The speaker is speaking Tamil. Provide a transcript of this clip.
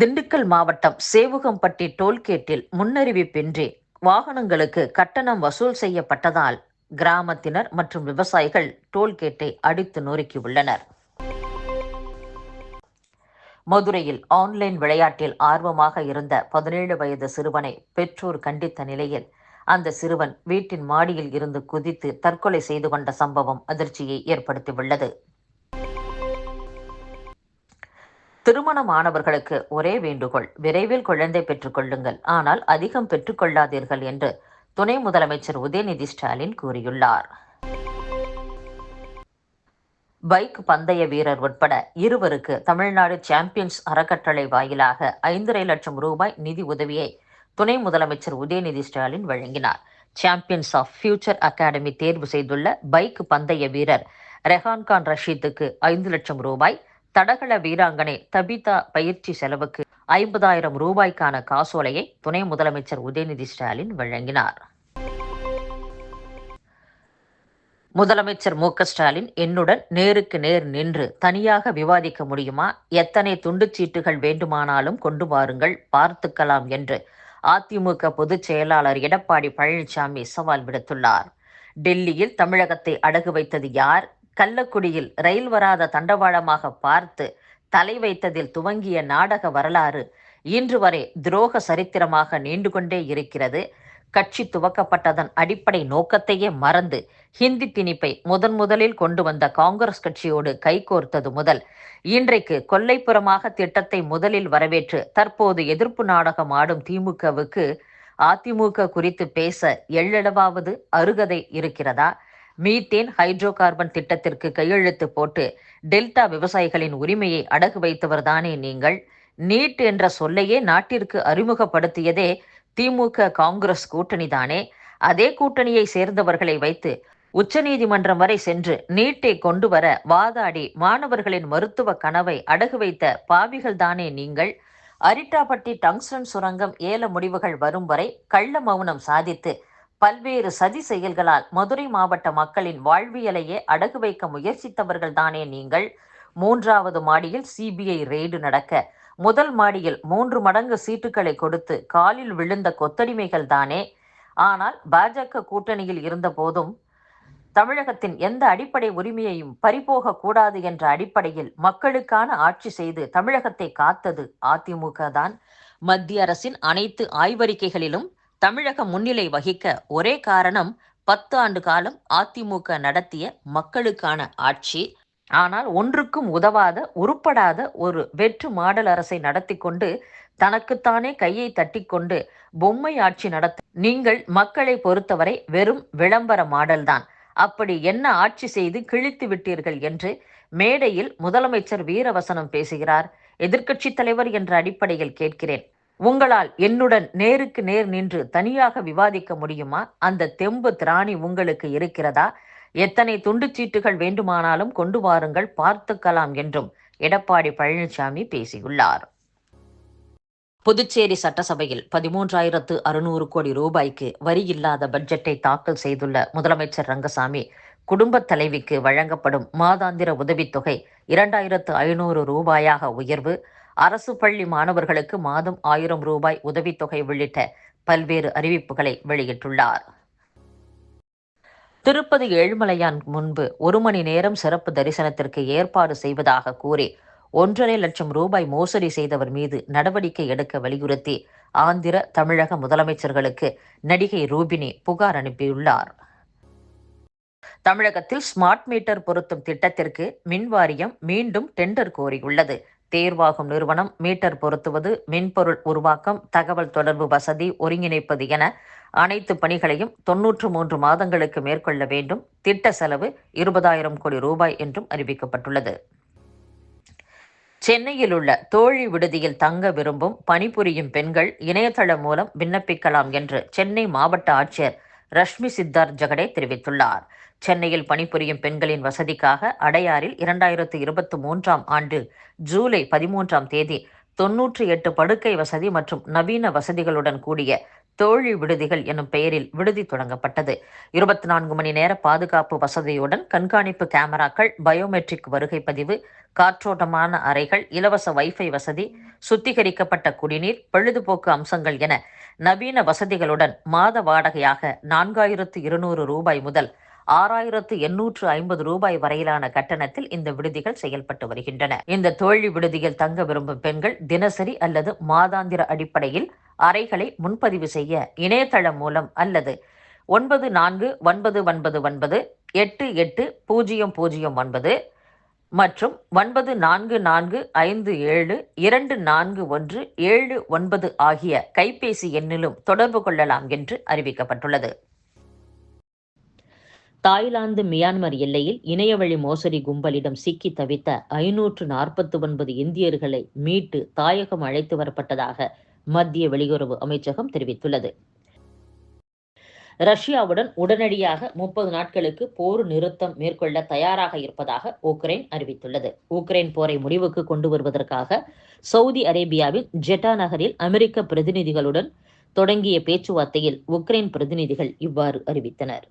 திண்டுக்கல் மாவட்டம் சேவுகம்பட்டி டோல்கேட்டில் முன்னறிவிப்பின்றி வாகனங்களுக்கு கட்டணம் வசூல் செய்யப்பட்டதால் கிராமத்தினர் மற்றும் விவசாயிகள் டோல்கேட்டை அடித்து நொறுக்கியுள்ளனர். மதுரையில் ஆன்லைன் விளையாட்டில் ஆர்வமாக இருந்த பதினேழு வயது சிறுவனை பெற்றோர் கண்டித்த நிலையில் அந்த சிறுவன் வீட்டின் மாடியில் இருந்து குதித்து தற்கொலை செய்து கொண்ட சம்பவம் அதிர்ச்சியை ஏற்படுத்தியுள்ளது. திருமணமானவர்களுக்கு ஒரே வேண்டுகோள் விரைவில் குழந்தை பெற்றுக்கொள்ளுங்கள் ஆனால் அதிகம் பெற்றுக்கொள்ளாதீர்கள் என்று துணை முதலமைச்சர் உதயநிதி ஸ்டாலின் கூறியுள்ளார். பைக் பந்தய வீரர் உட்பட இருவருக்கு தமிழ்நாடு சாம்பியன்ஸ் அறக்கட்டளை வாயிலாக ஐந்தரை லட்சம் ரூபாய் நிதி உதவியை துணை முதலமைச்சர் உதயநிதி ஸ்டாலின் வழங்கினார். சாம்பியன்ஸ் ஆஃப் ஃபியூச்சர் அகாடமி தேர்வு செய்துள்ள பைக் பந்தய வீரர் ரெஹான்கான் ரஷீத்துக்கு ஐந்து லட்சம் ரூபாய் தடகள வீராங்கனை தபிதா பயிற்சி செலவுக்கு ஐம்பதாயிரம் ரூபாய்க்கான காசோலையை துணை முதலமைச்சர் உதயநிதி ஸ்டாலின் வழங்கினார். முதலமைச்சர் மு ஸ்டாலின் என்னுடன் நேருக்கு நேர் நின்று தனியாக விவாதிக்க முடியுமா? எத்தனை துண்டுச்சீட்டுகள் வேண்டுமானாலும் கொண்டு வாருங்கள் பார்த்துக்கலாம் என்று அதிமுக பொதுச் செயலாளர் எடப்பாடி பழனிசாமி சவால் விடுத்துள்ளார். டெல்லியில் தமிழகத்தை அடகு வைத்தது யார்? கள்ளக்குடியில் ரயில் வராத தண்டவாளமாக பார்த்து தலை வைத்ததில் துவங்கிய நாடக வரலாறு இன்று வரை துரோக சரித்திரமாக நீண்டு கொண்டே இருக்கிறது. கட்சி துவக்கப்பட்டதன் அடிப்படை நோக்கத்தையே மறந்து ஹிந்தி திணிப்பை முதன் முதலில் கொண்டு வந்த காங்கிரஸ் கட்சியோடு கைகோர்த்தது முதல் இன்றைக்கு கொல்லைப்புறமாக திட்டத்தை முதலில் வரவேற்று தற்போது எதிர்ப்பு நாடகம் ஆடும் திமுகவுக்கு அதிமுக குறித்து பேச எள்ளளவாவது அருகதை இருக்கிறதா? மீத்தேன் ஹைட்ரோ கார்பன் திட்டத்திற்கு கையெழுத்து போட்டு டெல்டா விவசாயிகளின் உரிமையை அடகு வைத்தவர்தானே நீங்கள்? நீட் என்ற சொல்லையே நாட்டிற்கு அறிமுகப்படுத்தியதே திமுக காங்கிரஸ் கூட்டணி தானே அதே கூட்டணியை சேர்ந்தவர்களை வைத்து உச்சநீதிமன்றம் வரை சென்று நீட்டை கொண்டு வர வாதாடி மாணவர்களின் மருத்துவ கனவை அடகு வைத்த பாவிகள் தானே நீங்கள்? அரிட்டாப்பட்டி டங்ஸ்டன் சுரங்கம் ஏல முடிவுகள் வரும் வரை கள்ள மௌனம் சாதித்து பல்வேறு சதி செயல்களால் மதுரை மாவட்ட மக்களின் வாழ்வியலையே அடகு வைக்க முயற்சித்தவர்கள் தானே நீங்கள்? மூன்றாவது மாடியில் சிபிஐ ரெய்டு நடக்க முதல் மாடியில் மூன்று மடங்கு சீட்டுகளை கொடுத்து காலில் விழுந்த கொத்தடிமைகள் தானே ஆனால் பாஜக கூட்டணியில் இருந்த போதும் தமிழகத்தின் எந்த அடிப்படை உரிமையையும் பறிபோக கூடாது என்ற அடிப்படையில் மக்களுக்கான ஆட்சி செய்து தமிழகத்தை காத்தது அதிமுக தான் மத்திய அரசின் அனைத்து ஆய்வறிக்கைகளிலும் தமிழகம் முன்னிலை வகிக்க ஒரே காரணம் பத்து ஆண்டு காலம் அதிமுக நடத்திய மக்களுக்கான ஆட்சி. ஆனால் ஒன்றுக்கும் உதவாத உருப்படாத ஒரு வெற்று மாடல் அரசை நடத்தி கொண்டு தனக்குத்தானே கையை தட்டிக்கொண்டு பொம்மை ஆட்சி நடத்த நீங்கள் மக்களை பொறுத்தவரை வெறும் விளம்பர மாடல்தான் அப்படி என்ன ஆட்சி செய்து கிழித்து விட்டீர்கள் என்று மேடையில் முதலமைச்சர் வீரவசனம் பேசுகிறார். எதிர்க்கட்சி தலைவர் என்ற அடிப்படையில் கேட்கிறேன். உங்களால் என்னுடன் நேருக்கு நேர் நின்று தனியாக விவாதிக்க முடியுமா? அந்த தெம்பு திராணி உங்களுக்கு இருக்கிறதா? எத்தனை துண்டுச்சீட்டுகள் வேண்டுமானாலும் கொண்டு வாருங்கள் பார்த்துக்கலாம் என்றும் எடப்பாடி பழனிசாமி பேசியுள்ளார். புதுச்சேரி சட்டசபையில் பதிமூன்றாயிரத்து அறுநூறு கோடி ரூபாய்க்கு வரி இல்லாத பட்ஜெட்டை தாக்கல் செய்துள்ள முதலமைச்சர் ரங்கசாமி குடும்பத் தலைவிக்கு வழங்கப்படும் மாதாந்திர உதவித்தொகை இரண்டாயிரத்து ஐநூறு ரூபாயாக உயர்வு அரசு பள்ளி மாணவர்களுக்கு மாதம் ஆயிரம் ரூபாய் உதவித்தொகை உள்ளிட்ட பல்வேறு அறிவிப்புகளை வெளியிட்டுள்ளார். திருப்பதி ஏழுமலையான் முன்பு ஒரு மணி நேரம் சிறப்பு தரிசனத்திற்கு ஏற்பாடு செய்வதாக கூறி ஒன்றரை லட்சம் ரூபாய் மோசடி செய்தவர் மீது நடவடிக்கை எடுக்க வலியுறுத்தி ஆந்திர தமிழக முதலமைச்சர்களுக்கு நடிகை ரூபினி புகார் அனுப்பியுள்ளார். தமிழகத்தில் ஸ்மார்ட் மீட்டர் பொருத்தும் திட்டத்திற்கு மின்வாரியம் மீண்டும் டெண்டர் கோரியுள்ளது. தேர்வாகும் நிறுவனம் மீட்டர் பொருத்துவது மின்பொருள் உருவாக்கம் தகவல் தொடர்பு வசதி ஒருங்கிணைப்பது என அனைத்து பணிகளையும் தொன்னூற்று மூன்று மாதங்களுக்கு மேற்கொள்ள வேண்டும். திட்ட செலவு இருபதாயிரம் கோடி ரூபாய் என்றும் அறிவிக்கப்பட்டுள்ளது. சென்னையில் உள்ள தோழி விடுதியில் தங்க விரும்பும் பணிபுரியும் பெண்கள் இணையதளம் மூலம் விண்ணப்பிக்கலாம் என்று சென்னை மாவட்ட ஆட்சியர் ரஷ்மி சித்தார்த் ஜெகடே தெரிவித்துள்ளார். சென்னையில் பணிபுரியும் பெண்களின் வசதிக்காக அடையாறில் இரண்டாயிரத்து இருபத்தி மூன்றாம் ஆண்டு ஜூலை பதிமூன்றாம் தேதி தொன்னூற்றி எட்டு படுக்கை வசதி மற்றும் நவீன வசதிகளுடன் கூடிய தோழி விடுதிகள் எனும் பெயரில் விடுதி தொடங்கப்பட்டது. இருபத்தி நான்கு மணி நேர பாதுகாப்பு வசதியுடன் கண்காணிப்பு கேமராக்கள் பயோமெட்ரிக் வருகை பதிவு காற்றோட்டமான அறைகள் இலவச வைஃபை வசதி சுத்திகரிக்கப்பட்ட குடிநீர் பொழுதுபோக்கு அம்சங்கள் என நவீன வசதிகளுடன் மாத வாடகையாக நான்காயிரத்து இருநூறு ரூபாய் முதல் ஆறாயிரத்து எண்ணூற்று ஐம்பது ரூபாய் வரையிலான கட்டணத்தில் இந்த விடுதிகள் செயல்பட்டு வருகின்றன. இந்த தோழி விடுதியில் தங்க விரும்பும் பெண்கள் தினசரி அல்லது மாதாந்திர அடிப்படையில் அறைகளை முன்பதிவு செய்ய இணையதளம் மூலம் அல்லது ஒன்பது நான்கு ஒன்பது ஒன்பது ஒன்பது எட்டு எட்டு பூஜ்ஜியம் பூஜ்ஜியம் ஒன்பது மற்றும் ஒன்பது நான்கு நான்கு ஐந்து ஏழு இரண்டு நான்கு ஒன்று ஏழு ஒன்பது ஆகிய கைபேசி எண்ணிலும் தொடர்பு கொள்ளலாம் என்று அறிவிக்கப்பட்டுள்ளது. தாய்லாந்து மியான்மர் எல்லையில் இணையவழி மோசடி கும்பலிடம் சிக்கி தவித்த ஐநூற்று நாற்பத்தி ஒன்பது இந்தியர்களை மீட்டு தாயகம் அழைத்து வரப்பட்டதாக மத்திய வெளியுறவு அமைச்சகம் தெரிவித்துள்ளது. ரஷ்யாவுடன் உடனடியாக முப்பது நாட்களுக்கு போர் நிறுத்தம் மேற்கொள்ள தயாராக இருப்பதாக உக்ரைன் அறிவித்துள்ளது. உக்ரைன் போரை முடிவுக்கு கொண்டு வருவதற்காக சவுதி அரேபியாவின் ஜெட்டா நகரில் அமெரிக்க பிரதிநிதிகளுடன் தொடங்கிய பேச்சுவார்த்தையில் உக்ரைன் பிரதிநிதிகள் இவ்வாறு அறிவித்தனர்.